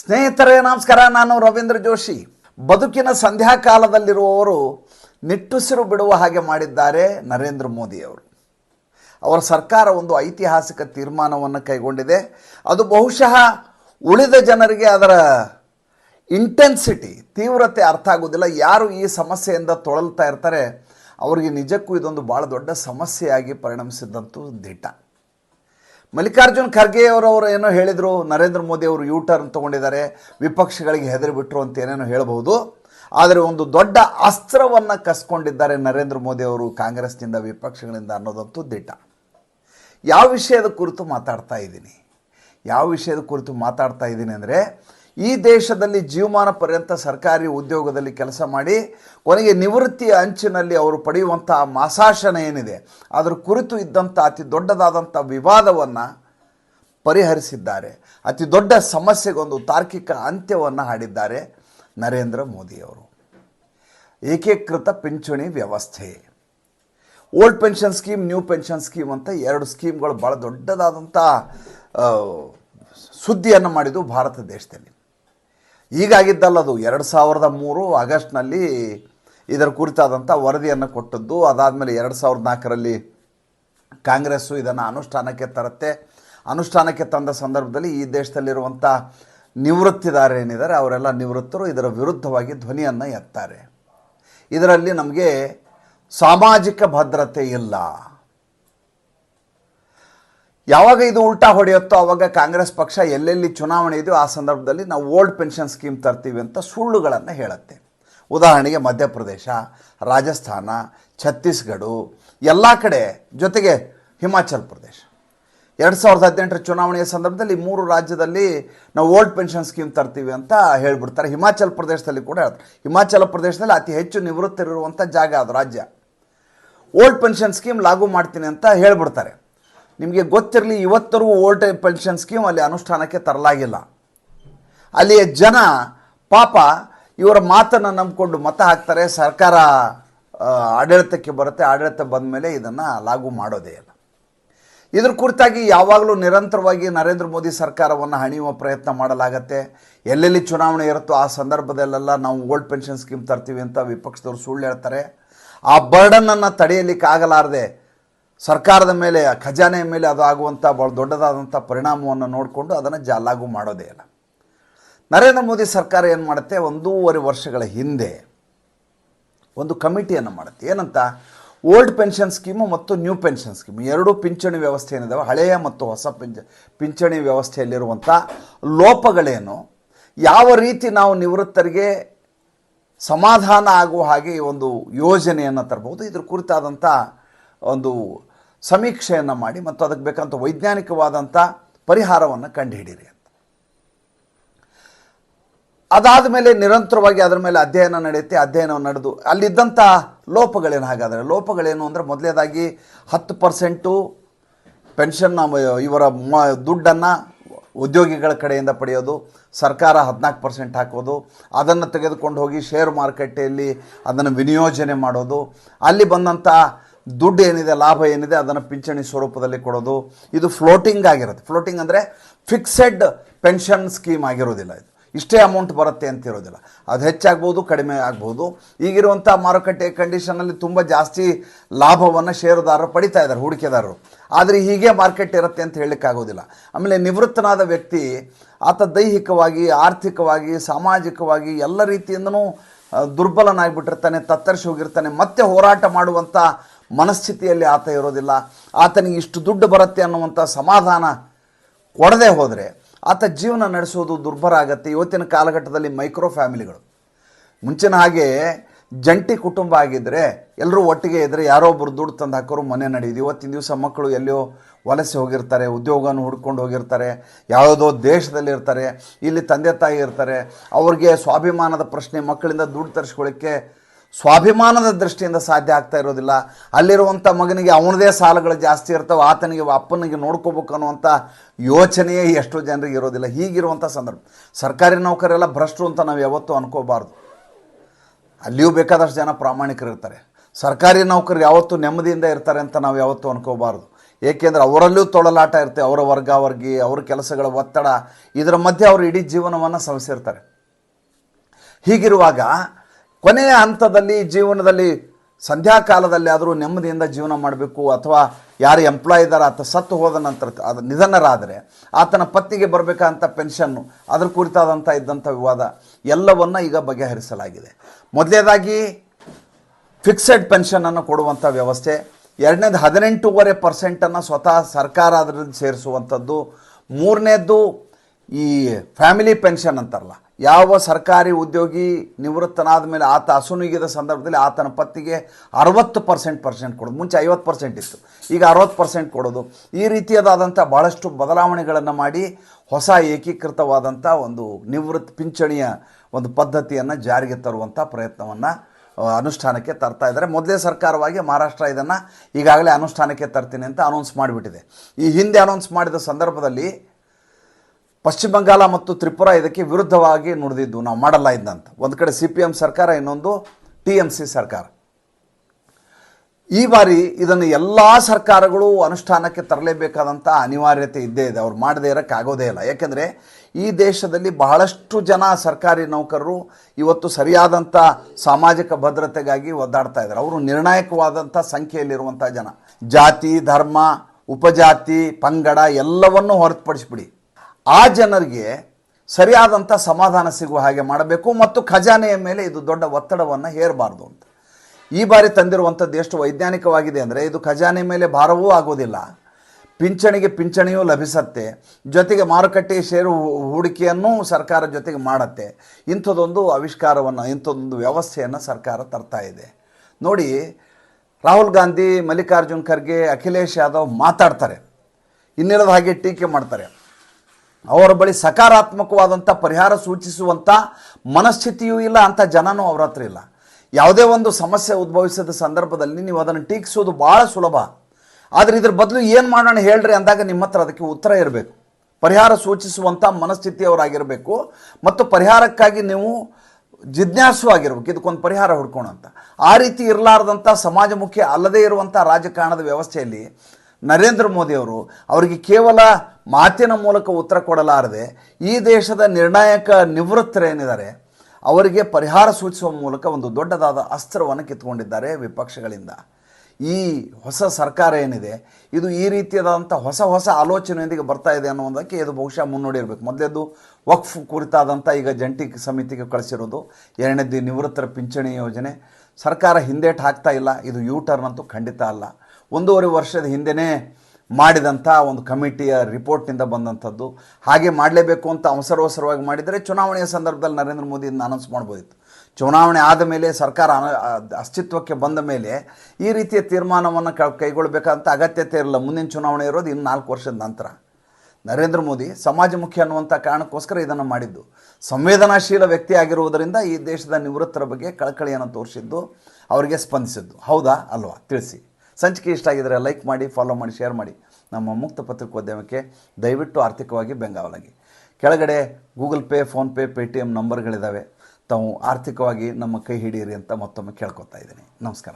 ಸ್ನೇಹಿತರೇ, ನಮಸ್ಕಾರ. ನಾನು ರವೀಂದ್ರ ಜೋಶಿ. ಬದುಕಿನ ಸಂಧ್ಯಾಕಾಲದಲ್ಲಿರುವವರು ನಿಟ್ಟುಸಿರು ಬಿಡುವ ಹಾಗೆ ಮಾಡಿದ್ದಾರೆ ನರೇಂದ್ರ ಮೋದಿಯವರು ಅವರ. ಸರ್ಕಾರ ಒಂದು ಐತಿಹಾಸಿಕ ತೀರ್ಮಾನವನ್ನು ಕೈಗೊಂಡಿದೆ. ಅದು ಬಹುಶಃ ಉಳಿದ ಜನರಿಗೆ ಅದರ ಇಂಟೆನ್ಸಿಟಿ ತೀವ್ರತೆ ಅರ್ಥ ಆಗೋದಿಲ್ಲ ಯಾರು ಈ ಸಮಸ್ಯೆಯಿಂದ ತೊಳಲ್ತಾ ಇರ್ತಾರೆ, ಅವರಿಗೆ ನಿಜಕ್ಕೂ ಇದೊಂದು ಭಾಳ ದೊಡ್ಡ ಸಮಸ್ಯೆಯಾಗಿ ಪರಿಣಮಿಸಿದ್ದಂತೂ ದಿಟ್ಟ. ಮಲ್ಲಿಕಾರ್ಜುನ್ ಖರ್ಗೆ ಅವರವರು ಏನೋ ಹೇಳಿದರು, ನರೇಂದ್ರ ಮೋದಿ ಅವರು ಯೂ ಟರ್ನ್ ತೊಗೊಂಡಿದ್ದಾರೆ, ವಿಪಕ್ಷಗಳಿಗೆ ಹೆದರಿಬಿಟ್ರು ಅಂತ ಏನೇನೋ ಹೇಳಬಹುದು. ಆದರೆ ಒಂದು ದೊಡ್ಡ ಅಸ್ತ್ರವನ್ನು ಕಸ್ಕೊಂಡಿದ್ದಾರೆ ನರೇಂದ್ರ ಮೋದಿ ಅವರು ಕಾಂಗ್ರೆಸ್ನಿಂದ, ವಿಪಕ್ಷಗಳಿಂದ ಅನ್ನೋದಂತೂ ದಿಟ್ಟ. ಯಾವ ವಿಷಯದ ಕುರಿತು ಮಾತಾಡ್ತಾ ಇದ್ದೀನಿ? ಯಾವ ವಿಷಯದ ಕುರಿತು ಮಾತಾಡ್ತಾ ಇದ್ದೀನಿ ಅಂದರೆ ಈ ದೇಶದಲ್ಲಿ ಜೀವಮಾನ ಪರ್ಯಂತ ಸರ್ಕಾರಿ ಉದ್ಯೋಗದಲ್ಲಿ ಕೆಲಸ ಮಾಡಿ, ಕೊನೆಗೆ ನಿವೃತ್ತಿಯ ಅಂಚಿನಲ್ಲಿ ಅವರು ಪಡೆಯುವಂಥ ಮಾಸಾಶನ ಏನಿದೆ, ಅದರ ಕುರಿತು ಇದ್ದಂಥ ಅತಿ ದೊಡ್ಡದಾದಂಥ ವಿವಾದವನ್ನು ಪರಿಹರಿಸಿದ್ದಾರೆ. ಅತಿ ದೊಡ್ಡ ಸಮಸ್ಯೆಗೊಂದು ತಾರ್ಕಿಕ ಅಂತ್ಯವನ್ನು ಹಾಡಿದ್ದಾರೆ ನರೇಂದ್ರ ಮೋದಿಯವರು. ಏಕೀಕೃತ ಪಿಂಚಣಿ ವ್ಯವಸ್ಥೆ. Old pension scheme, new pension scheme ಅಂತ ಎರಡು ಸ್ಕೀಮ್ಗಳು ಭಾಳ ದೊಡ್ಡದಾದಂಥ ಸುದ್ದಿಯನ್ನು ಮಾಡಿದ್ದು ಭಾರತ ದೇಶದಲ್ಲಿ. ಅದು ಎರಡು ಸಾವಿರದ ಮೂರು ಆಗಸ್ಟ್ನಲ್ಲಿ ಇದರ ಕುರಿತಾದಂಥ ವರದಿಯನ್ನು ಕೊಟ್ಟದ್ದು. ಅದಾದಮೇಲೆ ಎರಡು ಸಾವಿರದ ನಾಲ್ಕರಲ್ಲಿ ಕಾಂಗ್ರೆಸ್ಸು ಇದನ್ನು ಅನುಷ್ಠಾನಕ್ಕೆ ತರುತ್ತೆ. ಅನುಷ್ಠಾನಕ್ಕೆ ತಂದ ಸಂದರ್ಭದಲ್ಲಿ ಈ ದೇಶದಲ್ಲಿರುವಂಥ ನಿವೃತ್ತಿದಾರೇನಿದ್ದಾರೆ ಅವರೆಲ್ಲ ನಿವೃತ್ತರು, ಇದರ ವಿರುದ್ಧವಾಗಿ ಧ್ವನಿಯನ್ನು ಎತ್ತಾರೆ. ಇದರಲ್ಲಿ ನಮಗೆ ಸಾಮಾಜಿಕ ಭದ್ರತೆ ಇಲ್ಲ. ಯಾವಾಗ ಇದು ಉಲ್ಟಾ ಹೊಡೆಯುತ್ತೋ ಆವಾಗ ಕಾಂಗ್ರೆಸ್ ಪಕ್ಷ ಎಲ್ಲೆಲ್ಲಿ ಚುನಾವಣೆ ಇದೆಯೋ ಆ ಸಂದರ್ಭದಲ್ಲಿ ನಾವು ಓಲ್ಡ್ ಪೆನ್ಷನ್ ಸ್ಕೀಮ್ ತರ್ತೀವಿ ಅಂತ ಸುಳ್ಳುಗಳನ್ನು ಹೇಳುತ್ತೆ. ಉದಾಹರಣೆಗೆ ಮಧ್ಯಪ್ರದೇಶ, ರಾಜಸ್ಥಾನ, ಛತ್ತೀಸ್ಗಢ, ಎಲ್ಲ ಕಡೆ ಜೊತೆಗೆ ಹಿಮಾಚಲ್ ಪ್ರದೇಶ. ಎರಡು ಸಾವಿರದ ಹದಿನೆಂಟರ ಚುನಾವಣೆಯ ಸಂದರ್ಭದಲ್ಲಿ ಮೂರು ರಾಜ್ಯದಲ್ಲಿ ನಾವು ಓಲ್ಡ್ ಪೆನ್ಷನ್ ಸ್ಕೀಮ್ ತರ್ತೀವಿ ಅಂತ ಹೇಳ್ಬಿಡ್ತಾರೆ. ಹಿಮಾಚಲ್ ಪ್ರದೇಶದಲ್ಲಿ ಕೂಡ ಹೇಳ್ತಾರೆ. ಹಿಮಾಚಲ ಪ್ರದೇಶದಲ್ಲಿ ಅತಿ ಹೆಚ್ಚು ನಿವೃತ್ತರಿರುವಂಥ ಜಾಗ ಅದು ರಾಜ್ಯ. ಓಲ್ಡ್ ಪೆನ್ಷನ್ ಸ್ಕೀಮ್ ಲಾಗು ಮಾಡ್ತೀನಿ ಅಂತ ಹೇಳ್ಬಿಡ್ತಾರೆ. ನಿಮಗೆ ಗೊತ್ತಿರಲಿ ಇವತ್ತರೂ ಓಲ್ಡ್ ಪೆನ್ಷನ್ ಸ್ಕೀಮ್ ಅಲ್ಲಿ ಅನುಷ್ಠಾನಕ್ಕೆ ತರಲಾಗಿಲ್ಲ. ಅಲ್ಲಿಯ ಜನ ಪಾಪ ಇವರ ಮಾತನ್ನು ನಂಬಿಕೊಂಡು ಮತ ಹಾಕ್ತಾರೆ, ಸರ್ಕಾರ ಆಡಳಿತಕ್ಕೆ ಬರುತ್ತೆ, ಆಡಳಿತ ಬಂದ ಮೇಲೆ ಇದನ್ನು ಲಾಗು ಮಾಡೋದೇ ಇಲ್ಲ. ಇದ್ರ ಕುರಿತಾಗಿ ಯಾವಾಗಲೂ ನಿರಂತರವಾಗಿ ನರೇಂದ್ರ ಮೋದಿ ಸರ್ಕಾರವನ್ನು ಹಣಿಯುವ ಪ್ರಯತ್ನ ಮಾಡಲಾಗತ್ತೆ. ಎಲ್ಲೆಲ್ಲಿ ಚುನಾವಣೆ ಇರುತ್ತೋ ಆ ಸಂದರ್ಭದಲ್ಲೆಲ್ಲ ನಾವು ಓಲ್ಡ್ ಪೆನ್ಷನ್ ಸ್ಕೀಮ್ ತರ್ತೀವಿ ಅಂತ ವಿಪಕ್ಷದವರು ಸುಳ್ಳು ಹೇಳ್ತಾರೆ. ಆ ಬರ್ಡನನ್ನು ತಡೆಯಲಿಕ್ಕೆ ಆಗಲಾರದೆ ಸರ್ಕಾರದ ಮೇಲೆ, ಖಜಾನೆಯ ಮೇಲೆ ಅದು ಆಗುವಂಥ ಭಾಳ ದೊಡ್ಡದಾದಂಥ ಪರಿಣಾಮವನ್ನು ನೋಡಿಕೊಂಡು ಅದನ್ನು ಜಾಲಾಗು ಮಾಡೋದೇ ಇಲ್ಲ. ನರೇಂದ್ರ ಮೋದಿ ಸರ್ಕಾರ ಏನು ಮಾಡುತ್ತೆ? ಒಂದೂವರೆ ವರ್ಷಗಳ ಹಿಂದೆ ಒಂದು ಕಮಿಟಿಯನ್ನು ಮಾಡುತ್ತೆ. ಏನಂತ? ಓಲ್ಡ್ ಪೆನ್ಷನ್ ಸ್ಕೀಮು ಮತ್ತು ನ್ಯೂ ಪೆನ್ಷನ್ ಸ್ಕೀಮ್. ಎರಡೂ ಪಿಂಚಣಿ ವ್ಯವಸ್ಥೆ ಏನಿದಾವೆ ಹಳೆಯ ಮತ್ತು ಹೊಸ ಪಿಂಚ, ಪಿಂಚಣಿ ವ್ಯವಸ್ಥೆಯಲ್ಲಿರುವಂಥ ಲೋಪಗಳೇನು? ಯಾವ ರೀತಿ ನಾವು ನಿವೃತ್ತರಿಗೆ ಸಮಾಧಾನ ಆಗುವ ಹಾಗೆ ಒಂದು ಯೋಜನೆಯನ್ನು ತರಬಹುದು? ಇದ್ರ ಕುರಿತಾದಂಥ ಒಂದು ಸಮೀಕ್ಷೆಯನ್ನು ಮಾಡಿ ಮತ್ತು ಅದಕ್ಕೆ ಬೇಕಂತ ವೈಜ್ಞಾನಿಕವಾದಂಥ ಪರಿಹಾರವನ್ನು ಕಂಡುಹಿಡಿಯಿರಿ ಅಂತ. ಅದಾದ ಮೇಲೆ ನಿರಂತರವಾಗಿ ಅದರ ಮೇಲೆ ಅಧ್ಯಯನ ನಡೆಯುತ್ತೆ ಅಧ್ಯಯನ ನಡೆದು ಅಲ್ಲಿದ್ದಂಥ ಲೋಪಗಳೇನು ಹಾಗಾದರೆ? ಲೋಪಗಳೇನು ಅಂದರೆ ಮೊದಲನೇದಾಗಿ ಹತ್ತು ಪರ್ಸೆಂಟು ಪೆನ್ಷನ್ ಇವರ ಮ, ದುಡ್ಡನ್ನು ಉದ್ಯೋಗಿಗಳ ಕಡೆಯಿಂದ ಪಡೆಯೋದು, ಸರ್ಕಾರ ಹದಿನಾಲ್ಕು ಪರ್ಸೆಂಟ್ ಹಾಕೋದು, ಅದನ್ನು ತೆಗೆದುಕೊಂಡು ಹೋಗಿ ಶೇರ್ ಮಾರುಕಟ್ಟೆಯಲ್ಲಿ ಅದನ್ನು ವಿನಿಯೋಜನೆ ಮಾಡೋದು, ಅಲ್ಲಿ ಬಂದಂಥ ದುಡ್ಡು ಏನಿದೆ, ಲಾಭ ಏನಿದೆ, ಅದನ್ನು ಪಿಂಚಣಿ ಸ್ವರೂಪದಲ್ಲಿ ಕೊಡೋದು. ಇದು ಫ್ಲೋಟಿಂಗ್ ಆಗಿರುತ್ತೆ. ಫ್ಲೋಟಿಂಗ್ ಅಂದರೆ ಫಿಕ್ಸೆಡ್ ಪೆನ್ಷನ್ ಸ್ಕೀಮ್ ಆಗಿರೋದಿಲ್ಲ ಇದು. ಇಷ್ಟೇ ಅಮೌಂಟ್ ಬರುತ್ತೆ ಅಂತ ಇರೋದಿಲ್ಲ. ಅದು ಹೆಚ್ಚಾಗ್ಬೋದು, ಕಡಿಮೆ ಆಗ್ಬೋದು. ಈಗಿರುವಂಥ ಮಾರುಕಟ್ಟೆ ಕಂಡೀಷನಲ್ಲಿ ತುಂಬ ಜಾಸ್ತಿ ಲಾಭವನ್ನು ಷೇರುದಾರರು ಪಡಿತಾ ಇದ್ದಾರೆ, ಹೂಡಿಕೆದಾರರು. ಆದರೆ ಹೀಗೆ ಮಾರ್ಕೆಟ್ ಇರುತ್ತೆ ಅಂತ ಹೇಳಲಿಕ್ಕಾಗೋದಿಲ್ಲ ಆಮೇಲೆ ನಿವೃತ್ತನಾದ ವ್ಯಕ್ತಿ, ಆತ ದೈಹಿಕವಾಗಿ, ಆರ್ಥಿಕವಾಗಿ, ಸಾಮಾಜಿಕವಾಗಿ ಎಲ್ಲ ರೀತಿಯಿಂದನೂ ದುರ್ಬಲನಾಗಿಬಿಟ್ಟಿರ್ತಾನೆ, ತತ್ತರಿಸಿ ಹೋಗಿರ್ತಾನೆ, ಮತ್ತೆ ಹೋರಾಟ ಮಾಡುವಂಥ ಮನಸ್ಥಿತಿಯಲ್ಲಿ ಆತ ಇರೋದಿಲ್ಲ. ಆತನಿಗೆ ಇಷ್ಟು ದುಡ್ಡು ಬರುತ್ತೆ ಅನ್ನುವಂಥ ಸಮಾಧಾನ ಕೊಡದೆ ಹೋದರೆ ಆತ ಜೀವನ ನಡೆಸೋದು ದುರ್ಬಲ ಆಗುತ್ತೆ. ಇವತ್ತಿನ ಕಾಲಘಟ್ಟದಲ್ಲಿ ಮೈಕ್ರೋ ಫ್ಯಾಮಿಲಿಗಳು. ಮುಂಚಿನ ಹಾಗೆ ಜಂಟಿ ಕುಟುಂಬ ಆಗಿದ್ದರೆ ಎಲ್ಲರೂ ಒಟ್ಟಿಗೆ ಇದ್ದರೆ ಯಾರೋ ಒಬ್ಬರು ದುಡ್ಡು ತಂದು ಹಾಕೋರು ಮನೆ ನಡೆಯೋದು. ಇವತ್ತಿನ ದಿವಸ ಮಕ್ಕಳು ಎಲ್ಲೋ ವಲಸೆ ಹೋಗಿರ್ತಾರೆ ಉದ್ಯೋಗವನ್ನು ಹುಡ್ಕೊಂಡು ಹೋಗಿರ್ತಾರೆ, ಯಾವುದೋ ದೇಶದಲ್ಲಿ ಇರ್ತಾರೆ, ಇಲ್ಲಿ ತಂದೆ ತಾಯಿ ಇರ್ತಾರೆ. ಅವ್ರಿಗೆ ಸ್ವಾಭಿಮಾನದ ಪ್ರಶ್ನೆ ಮಕ್ಕಳಿಂದ ದುಡ್ಡು ತರಿಸ್ಕೊಳ್ಳಿಕ್ಕೆ ಸ್ವಾಭಿಮಾನದ ದೃಷ್ಟಿಯಿಂದ ಸಾಧ್ಯ ಆಗ್ತಾ ಇರೋದಿಲ್ಲ. ಅಲ್ಲಿರುವಂಥ ಮಗನಿಗೆ ಅವನದೇ ಸಾಲಗಳು ಜಾಸ್ತಿ ಇರ್ತವೆ, ಆತನಿಗೆ ಅಪ್ಪನಿಗೆ ನೋಡ್ಕೋಬೇಕು ಅನ್ನುವಂಥ ಯೋಚನೆಯೇ ಎಷ್ಟೋ ಜನರಿಗೆ ಇರೋದಿಲ್ಲ. ಹೀಗಿರುವಂಥ ಸಂದರ್ಭ. ಸರ್ಕಾರಿ ನೌಕರೆಲ್ಲ ಭ್ರಷ್ಟರು ಅಂತ ನಾವು ಯಾವತ್ತೂ ಅನ್ಕೋಬಾರ್ದು. ಅಲ್ಲಿಯೂ ಬೇಕಾದಷ್ಟು ಜನ ಪ್ರಾಮಾಣಿಕರು ಇರ್ತಾರೆ ಸರ್ಕಾರಿ ನೌಕರರು ಯಾವತ್ತೂ ನೆಮ್ಮದಿಯಿಂದ ಇರ್ತಾರೆ ಅಂತ ನಾವು ಯಾವತ್ತೂ ಅನ್ಕೋಬಾರ್ದು. ಏಕೆಂದರೆ ಅವರಲ್ಲೂ ತೊಳಲಾಟ ಇರುತ್ತೆ, ಅವರ ವರ್ಗಾವರ್ಗಿ, ಅವ್ರ ಕೆಲಸಗಳ ಒತ್ತಡ. ಇದರ ಮಧ್ಯೆ ಅವರು ಇಡೀ ಜೀವನವನ್ನು ಸವಿಸಿರ್ತಾರೆ. ಹೀಗಿರುವಾಗ ಕೊನೆಯ ಹಂತದಲ್ಲಿ ಜೀವನದಲ್ಲಿ ಸಂಧ್ಯಾಕಾಲದಲ್ಲಿ ಆದರೂ ನೆಮ್ಮದಿಯಿಂದ ಜೀವನ ಮಾಡಬೇಕು ಅಥವಾ ಯಾರು ಎಂಪ್ಲಾಯ್ ಇದ್ದಾರೆ ಆತ ಸತ್ತು ಹೋದ ನಂತರ ಅದು ನಿಧನರಾದರೆ ಆತನ ಪತ್ನಿಗೆ ಬರಬೇಕಂತ ಪೆನ್ಷನ್ನು ಅದ್ರ ಕುರಿತಾದಂಥ ಇದ್ದಂಥ ವಿವಾದ, ಎಲ್ಲವನ್ನು ಈಗ ಬಗೆಹರಿಸಲಾಗಿದೆ. ಮೊದಲನೇದಾಗಿ ಫಿಕ್ಸೆಡ್ ಪೆನ್ಷನನ್ನು ಕೊಡುವಂಥ ವ್ಯವಸ್ಥೆ, ಎರಡನೇದು ಹದಿನೆಂಟೂವರೆ ಪರ್ಸೆಂಟನ್ನು ಸ್ವತಃ ಸರ್ಕಾರ ಅದರಲ್ಲಿ ಸೇರಿಸುವಂಥದ್ದು, ಮೂರನೇದ್ದು ಈ ಫ್ಯಾಮಿಲಿ ಪೆನ್ಷನ್ ಅಂತಾರಲ್ಲ ಯಾವ ಸರ್ಕಾರಿ ಉದ್ಯೋಗಿ ನಿವೃತ್ತನಾದ ಮೇಲೆ ಆತ ಅಸುನೀಗಿದ ಸಂದರ್ಭದಲ್ಲಿ ಆತನ ಪತ್ತಿಗೆ ಅರವತ್ತು ಪರ್ಸೆಂಟ್ ಪರ್ಸೆಂಟ್ ಕೊಡೋದು. ಮುಂಚೆ ಐವತ್ತು ಪರ್ಸೆಂಟ್ ಇತ್ತು. ಈಗ ಅರವತ್ತು ಪರ್ಸೆಂಟ್ ಕೊಡೋದು. ಈ ರೀತಿಯಾದಂಥ ಭಾಳಷ್ಟು ಬದಲಾವಣೆಗಳನ್ನು ಮಾಡಿ ಹೊಸ ಏಕೀಕೃತವಾದಂಥ ಒಂದು ನಿವೃತ್ತಿ ಪಿಂಚಣಿಯ ಒಂದು ಪದ್ಧತಿಯನ್ನು ಜಾರಿಗೆ ತರುವಂಥ ಪ್ರಯತ್ನವನ್ನು ಅನುಷ್ಠಾನಕ್ಕೆ ತರ್ತಾ ಇದ್ದಾರೆ. ಮೊದಲೇ ಸರ್ಕಾರವಾಗಿ ಮಹಾರಾಷ್ಟ್ರ ಇದನ್ನು ಈಗಾಗಲೇ ಅನುಷ್ಠಾನಕ್ಕೆ ತರ್ತೀನಿ ಅಂತ ಅನೌನ್ಸ್ ಮಾಡಿಬಿಟ್ಟಿದೆ. ಈ ಹಿಂದೆ ಅನೌನ್ಸ್ ಮಾಡಿದ ಸಂದರ್ಭದಲ್ಲಿ ಪಶ್ಚಿಮ ಬಂಗಾಳ ಮತ್ತು ತ್ರಿಪುರ ಇದಕ್ಕೆ ವಿರುದ್ಧವಾಗಿ ನುಡಿದಿದ್ದು ನಾವು ಮಾಡಲ್ಲ ಇದ್ದಂತ ಒಂದು ಕಡೆ ಸಿ ಪಿ ಎಂ ಸರ್ಕಾರ, ಇನ್ನೊಂದು ಟಿ ಎಂ ಸಿ ಸರ್ಕಾರ. ಈ ಬಾರಿ ಇದನ್ನು ಎಲ್ಲ ಸರ್ಕಾರಗಳು ಅನುಷ್ಠಾನಕ್ಕೆ ತರಲೇಬೇಕಾದಂಥ ಅನಿವಾರ್ಯತೆ ಇದ್ದೇ ಇದೆ. ಅವ್ರು ಮಾಡದೇ ಇರೋಕ್ಕಾಗೋದೇ ಇಲ್ಲ. ಯಾಕೆಂದರೆ ಈ ದೇಶದಲ್ಲಿ ಬಹಳಷ್ಟು ಜನ ಸರ್ಕಾರಿ ನೌಕರರು ಇವತ್ತು ಸರಿಯಾದಂಥ ಸಾಮಾಜಿಕ ಭದ್ರತೆಗಾಗಿ ಒದ್ದಾಡ್ತಾ ಇದ್ದಾರೆ. ಅವರು ನಿರ್ಣಾಯಕವಾದಂಥ ಸಂಖ್ಯೆಯಲ್ಲಿರುವಂಥ ಜನ. ಜಾತಿ, ಧರ್ಮ, ಉಪಜಾತಿ, ಪಂಗಡ ಎಲ್ಲವನ್ನೂ ಹೊರತುಪಡಿಸಿಬಿಡಿ. ಆ ಜನರಿಗೆ ಸರಿಯಾದಂಥ ಸಮಾಧಾನ ಸಿಗುವ ಹಾಗೆ ಮಾಡಬೇಕು ಮತ್ತು ಖಜಾನೆಯ ಮೇಲೆ ಇದು ದೊಡ್ಡ ಒತ್ತಡವನ್ನು ಹೇರಬಾರ್ದು ಅಂತ. ಈ ಬಾರಿ ತಂದಿರುವಂಥದ್ದು ಎಷ್ಟು ವೈಜ್ಞಾನಿಕವಾಗಿದೆ ಅಂದರೆ ಇದು ಖಜಾನೆ ಮೇಲೆ ಭಾರವೂ ಆಗೋದಿಲ್ಲ. ಪಿಂಚಣಿಗೆ ಪಿಂಚಣಿಯೂ ಲಭಿಸತ್ತೆ. ಜೊತೆಗೆ ಮಾರುಕಟ್ಟೆ ಷೇರು ಹೂಡಿಕೆಯನ್ನೂ ಸರ್ಕಾರ ಜೊತೆಗೆ ಮಾಡತ್ತೆ. ಇಂಥದ್ದೊಂದು ಆವಿಷ್ಕಾರವನ್ನು ಇಂಥದ್ದೊಂದು ವ್ಯವಸ್ಥೆಯನ್ನು ಸರ್ಕಾರ ತರ್ತಾ ಇದೆ. ನೋಡಿ, ರಾಹುಲ್ ಗಾಂಧಿ, ಮಲ್ಲಿಕಾರ್ಜುನ್ ಖರ್ಗೆ, ಅಖಿಲೇಶ್ ಯಾದವ್ ಮಾತಾಡ್ತಾರೆ. ಇನ್ನಿಲ್ಲದ ಹಾಗೆ ಟೀಕೆ ಮಾಡ್ತಾರೆ. ಅವರ ಬಳಿ ಸಕಾರಾತ್ಮಕವಾದಂಥ ಪರಿಹಾರ ಸೂಚಿಸುವಂಥ ಮನಸ್ಥಿತಿಯೂ ಇಲ್ಲ ಅಂಥ ಜನನೂ ಅವ್ರ ಹತ್ರ ಇಲ್ಲ. ಯಾವುದೇ ಒಂದು ಸಮಸ್ಯೆ ಉದ್ಭವಿಸಿದ ಸಂದರ್ಭದಲ್ಲಿ ನೀವು ಅದನ್ನು ಟೀಕಿಸೋದು ಭಾಳ ಸುಲಭ. ಆದರೆ ಇದ್ರ ಬದಲು ಏನು ಮಾಡೋಣ ಹೇಳ್ರಿ ಅಂದಾಗ ನಿಮ್ಮ ಹತ್ರ ಅದಕ್ಕೆ ಉತ್ತರ ಇರಬೇಕು. ಪರಿಹಾರ ಸೂಚಿಸುವಂಥ ಮನಸ್ಥಿತಿಯವರಾಗಿರಬೇಕು ಮತ್ತು ಪರಿಹಾರಕ್ಕಾಗಿ ನೀವು ಜಿಜ್ಞಾಸು ಆಗಿರ್ಬೇಕು. ಇದಕ್ಕೊಂದು ಪರಿಹಾರ ಹುಡ್ಕೋಣ ಅಂತ. ಆ ರೀತಿ ಇರಲಾರ್ದಂಥ ಸಮಾಜಮುಖಿ ಅಲ್ಲದೇ ಇರುವಂಥ ರಾಜಕಾರಣದ ವ್ಯವಸ್ಥೆಯಲ್ಲಿ ನರೇಂದ್ರ ಮೋದಿಯವರು ಅವರಿಗೆ ಕೇವಲ ಮಾತಿನ ಮೂಲಕ ಉತ್ತರ ಕೊಡಲಾರದೆ ಈ ದೇಶದ ನಿರ್ಣಾಯಕ ನಿವೃತ್ತರೇನಿದ್ದಾರೆ ಅವರಿಗೆ ಪರಿಹಾರ ಸೂಚಿಸುವ ಮೂಲಕ ಒಂದು ದೊಡ್ಡದಾದ ಅಸ್ತ್ರವನ್ನು ಕಿತ್ಕೊಂಡಿದ್ದಾರೆ ವಿಪಕ್ಷಗಳಿಂದ. ಈ ಹೊಸ ಸರ್ಕಾರ ಏನಿದೆ, ಇದು ಈ ರೀತಿಯಾದಂಥ ಹೊಸ ಹೊಸ ಆಲೋಚನೆಯೊಂದಿಗೆ ಬರ್ತಾ ಇದೆ ಅನ್ನೋದಕ್ಕೆ ಇದು ಬಹುಶಃ ಮುನ್ನೋಡಿರಬೇಕು. ಮೊದಲೇದು ವಕ್ಫ್ ಕುರಿತಾದಂಥ ಈಗ ಜಂಟಿ ಸಮಿತಿಗೆ ಕಳಿಸಿರೋದು ಎರಡನೇದು ನಿವೃತ್ತರ ಪಿಂಚಣಿ ಯೋಜನೆ ಸರ್ಕಾರ ಹಿಂದೇಟು ಹಾಕ್ತಾ ಇಲ್ಲ, ಇದು ಯೂ ಟರ್ನ್ ಅಂತೂ ಖಂಡಿತ ಅಲ್ಲ. ಒಂದೂವರೆ ವರ್ಷದ ಹಿಂದೆನೇ ಮಾಡಿದಂಥ ಒಂದು ಕಮಿಟಿಯ ರಿಪೋರ್ಟ್ನಿಂದ ಬಂದಂಥದ್ದು. ಹಾಗೆ ಮಾಡಲೇಬೇಕು ಅಂತ ಅವಸರವಸರವಾಗಿ ಮಾಡಿದರೆ ಚುನಾವಣೆಯ ಸಂದರ್ಭದಲ್ಲಿ ನರೇಂದ್ರ ಮೋದಿ ಇದನ್ನ ಅನೌನ್ಸ್ ಮಾಡ್ಬೋದಿತ್ತು. ಚುನಾವಣೆ ಆದ ಮೇಲೆ ಸರ್ಕಾರ ಅಸ್ತಿತ್ವಕ್ಕೆ ಬಂದ ಮೇಲೆ ಈ ರೀತಿಯ ತೀರ್ಮಾನವನ್ನು ಕೈಗೊಳ್ಳಬೇಕಂತ ಅಗತ್ಯತೆ ಇರಲ್ಲ. ಮುಂದಿನ ಚುನಾವಣೆ ಇರೋದು ಇನ್ನು ನಾಲ್ಕು ವರ್ಷದ ನಂತರ. ನರೇಂದ್ರ ಮೋದಿ ಸಮಾಜಮುಖಿ ಅನ್ನುವಂಥ ಕಾರಣಕ್ಕೋಸ್ಕರ ಇದನ್ನು ಮಾಡಿದ್ದು. ಸಂವೇದನಾಶೀಲ ವ್ಯಕ್ತಿ ಆಗಿರುವುದರಿಂದ ಈ ದೇಶದ ನಿವೃತ್ತರ ಬಗ್ಗೆ ಕಳಕಳಿಯನ್ನು ತೋರಿಸಿದ್ದು, ಅವರಿಗೆ ಸ್ಪಂದಿಸಿದ್ದು. ಹೌದಾ? ಅಲ್ವಾ? ತಿಳಿಸಿ. ಸಂಚಿಕೆ ಇಷ್ಟ ಆಗಿದರೆ ಲೈಕ್ ಮಾಡಿ ಫಾಲೋ ಮಾಡಿ ಶೇರ್ ಮಾಡಿ. ನಮ್ಮ ಮುಕ್ತ ಪತ್ರಿಕೋದ್ಯಮಕ್ಕೆ ದಯವಿಟ್ಟು ಆರ್ಥಿಕವಾಗಿ ಬೆಂಗಾವಲಾಗಿ. ಕೆಳಗಡೆ Google pay PhonePe Paytm ನಂಬರ್ಗಳಿದ್ದಾವೆ ತಾವು ಆರ್ಥಿಕವಾಗಿ ನಮ್ಮ ಕೈ ಹಿಡಿಯಿರಿ ಅಂತ ಮತ್ತೊಮ್ಮೆ ಕೇಳ್ಕೊತಾ ಇದ್ದೀನಿ. ನಮಸ್ಕಾರ.